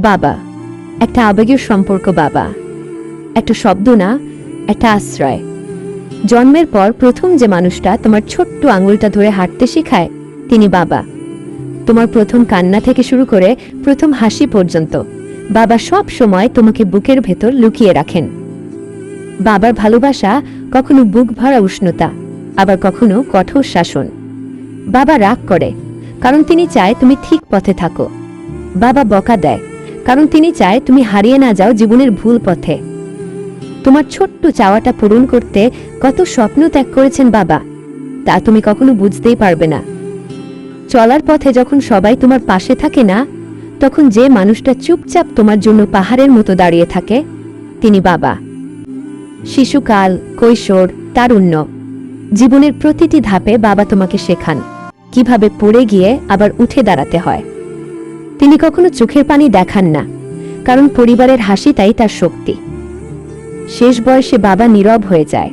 বাবা। একটা আবেগের সম্পর্ক বাবা। একটা শব্দ না, একটা আশ্রয়। জন্মের পর প্রথম যে মানুষটা তোমার ছোট্ট আঙুলটা ধরে হাঁটতে শেখায়, তিনি বাবা। তোমার প্রথম কান্না থেকে শুরু করে প্রথম হাসি পর্যন্ত, বাবা সব সময় তোমাকে বুকের ভেতর লুকিয়ে রাখেন। বাবার ভালোবাসা কখনো বুক ভরা উষ্ণতা, আবার কখনো কঠোর শাসন। বাবা রাগ করে, কারণ তিনি চায় তুমি ঠিক পথে থাকো। বাবা বকা দেয় কারণ তিনি চায় তুমি হারিয়ে না যাও জীবনের ভুল পথে। তোমার ছোট্ট চাওয়াটা পূরণ করতে কত স্বপ্ন ত্যাগ করেছেন বাবা, তা তুমি কখনো বুঝতেই পারবে না। চলার পথে যখন সবাই তোমার পাশে থাকে না, তখন যে মানুষটা চুপচাপ তোমার জন্য পাহাড়ের মতো দাঁড়িয়ে থাকে, তিনি বাবা। শিশুকাল, কৈশোর, তারুণ্য, জীবনের প্রতিটি ধাপে বাবা তোমাকে শেখান, কীভাবে পড়ে গিয়ে আবার উঠে দাঁড়াতে হয়। তিনি কখনো চোখের পানি দেখান না, কারণ পরিবারের হাসি তাই তার শক্তি। শেষ বয়সে বাবা নীরব হয়ে যায়।